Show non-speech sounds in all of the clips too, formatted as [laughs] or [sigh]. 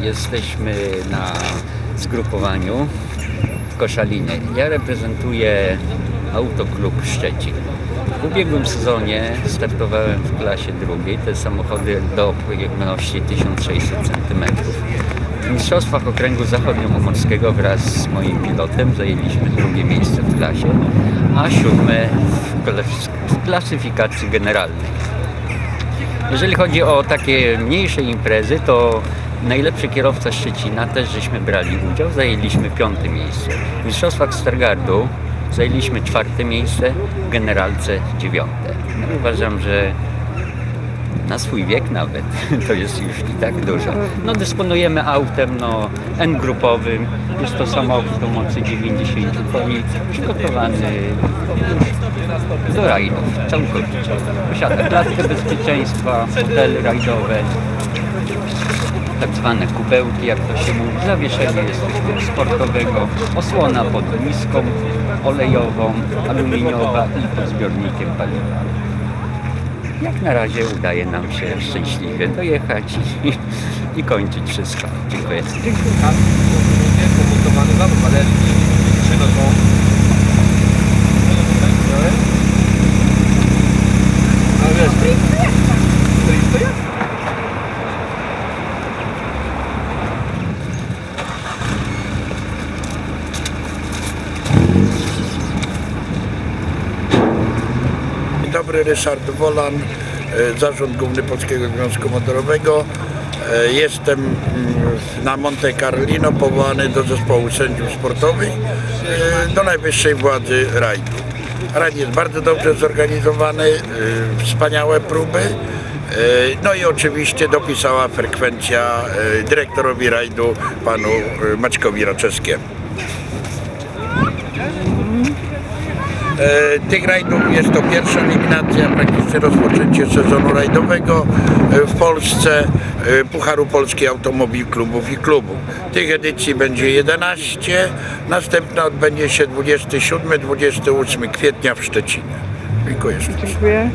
Jesteśmy na zgrupowaniu w Koszalinie. Ja reprezentuję Autoklub Szczecin. W ubiegłym sezonie startowałem w klasie drugiej, te samochody do pojemności 1600 cm. W Mistrzostwach Okręgu Zachodniopomorskiego wraz z moim pilotem zajęliśmy drugie miejsce w klasie, a siódme w klasyfikacji generalnej. Jeżeli chodzi o takie mniejsze imprezy, to najlepszy kierowca Szczecina też żeśmy brali udział, zajęliśmy piąte miejsce. W Mistrzostwach Stargardu zajęliśmy czwarte miejsce, w generalce dziewiąte. No, uważam, że na swój wiek nawet [laughs] to jest już i tak dużo. No dysponujemy autem no, N-grupowym, jest to samochód o mocy 90 koni, przygotowany do rajdów całkowicie. Posiada klatkę bezpieczeństwa, fotele rajdowe, tak zwane kubełki, jak to się mówi, zawieszenie jest sportowego, osłona pod miską olejową, aluminiowa i pod zbiornikiem paliwa. Jak na razie udaje nam się szczęśliwie dojechać i, i kończyć wszystko. Dziękuję. Pomontowany Dzień dobry, Ryszard Wolan, e, Zarząd Główny Polskiego Związku Motorowego. E, Jestem mm, na Monte Carlino powołany do zespołu sędziów sportowych e, do najwyższej władzy rajdu. Rajd jest bardzo dobrze zorganizowany, wspaniałe próby. No i oczywiście dopisała frekwencja dyrektorowi rajdu, panu Maćkowi Raczewskiemu. Tych rajdów jest to pierwsza eliminacja, praktycznie rozpoczęcie sezonu rajdowego e, w Polsce e, Pucharu Polski Automobil Klubów i Klubów. Tych edycji będzie 11, następna odbędzie się 27-28 kwietnia w Szczecinie. Dziękuję. Dziękuję.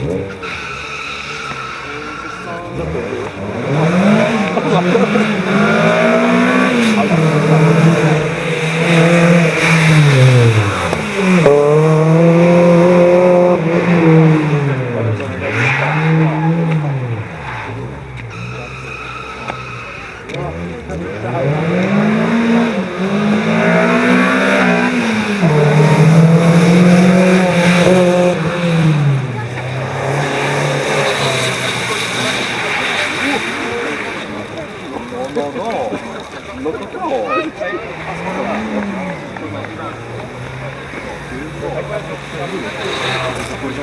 Thank you. 空港。